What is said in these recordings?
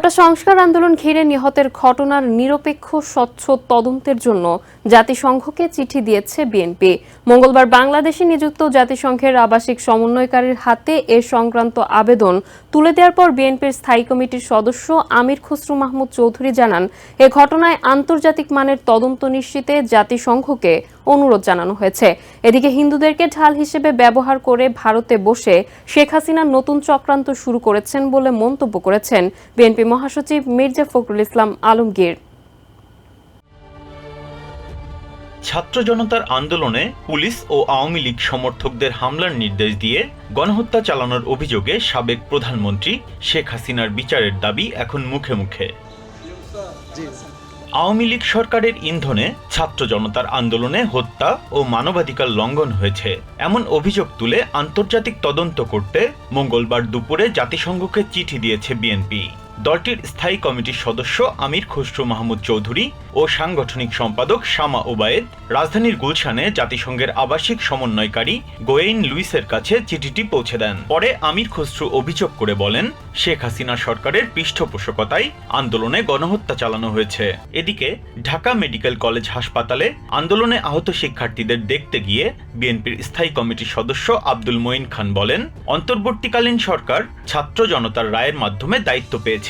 কোটা সংস্কার আন্দোলন ঘিরে নিহতের ঘটনার নিরপেক্ষ, স্বচ্ছ তদন্তের জন্য জাতিসংঘকে চিঠি দিয়েছে বিএনপি। মঙ্গলবার বাংলাদেশে নিযুক্ত জাতিসংঘের আবাসিক সমন্বয়কারীর হাতে এ সংক্রান্ত আবেদন তুলে দেওয়ার পর বিএনপির স্থায়ী কমিটির সদস্য আমির খসরু মাহমুদ চৌধুরী জানান, এ ঘটনায় আন্তর্জাতিক মানের তদন্ত নিশ্চিতে জাতিসংঘকে অনুরোধ জানানো হয়েছে। এদিকে হিন্দুদেরকে ঢাল হিসেবে ব্যবহার করে ভারতে বসে শেখ হাসিনা নতুন চক্রান্ত শুরু করেছেন বলে মন্তব্য করেছেন বিএনপি মহাসচিব মির্জা ফখরুল ইসলাম আলমগীর। ছাত্র জনতার আন্দোলনে পুলিশ ও আওয়ামী লীগ সমর্থকদের হামলার নির্দেশ দিয়ে গণহত্যা চালানোর অভিযোগে সাবেক প্রধানমন্ত্রী শেখ হাসিনার বিচারের দাবি এখন মুখে মুখে। আওয়ামী লীগ সরকারের ইন্ধনে ছাত্র জনতার আন্দোলনে হত্যা ও মানবাধিকার লঙ্ঘন হয়েছে। এমন অভিযোগ তুলে আন্তর্জাতিক তদন্ত করতে মঙ্গলবার দুপুরে জাতিসংঘকে চিঠি দিয়েছে বিএনপি। দলটির স্থায়ী কমিটির সদস্য আমির খসরু মাহমুদ চৌধুরী ও সাংগঠনিক সম্পাদক শামা ওবায়েদ। রাজধানীর গুলশানে জাতিসংঘের আবাসিক সমন্বয়কারী গোয়েইন লুইসের কাছে চিঠিটি পৌঁছে দেন। পরে আমির খসরু অভিযোগ করে বলেন, শেখ হাসিনা সরকারের পৃষ্ঠপোষকতায় আন্দোলনে গণহত্যা চালানো হয়েছে। এদিকে ঢাকা মেডিকেল কলেজ হাসপাতালে আন্দোলনে আহত শিক্ষার্থীদের দেখতে গিয়ে বিএনপির স্থায়ী কমিটির সদস্য আব্দুল মঈন খান বলেন, অন্তর্বর্তীকালীন সরকার ছাত্র জনতার রায়ের মাধ্যমে দায়িত্ব পেয়েছে।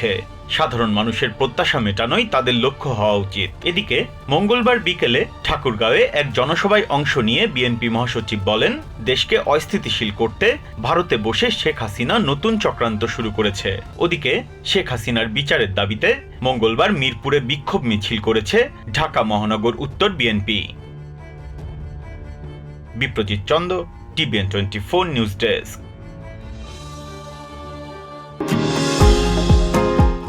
সাধারণ মানুষের প্রত্যাশা মেটানোই তাদের লক্ষ্য হওয়া উচিত। এদিকে, মঙ্গলবার বিকেলে ঠাকুরগাঁওয়ে এক জনসভায় অংশ নিয়ে বিএনপি মহাসচিব বলেন, দেশকে অস্থিতিশীল করতে ভারতে বসে শেখ হাসিনা নতুন চক্রান্ত শুরু করেছে। ওদিকে, শেখ হাসিনার বিচারের দাবিতে মঙ্গলবার মিরপুরে বিক্ষোভ মিছিল করেছে ঢাকা মহানগর উত্তর BNP. Biprajit Chanda TBN twenty four news desk.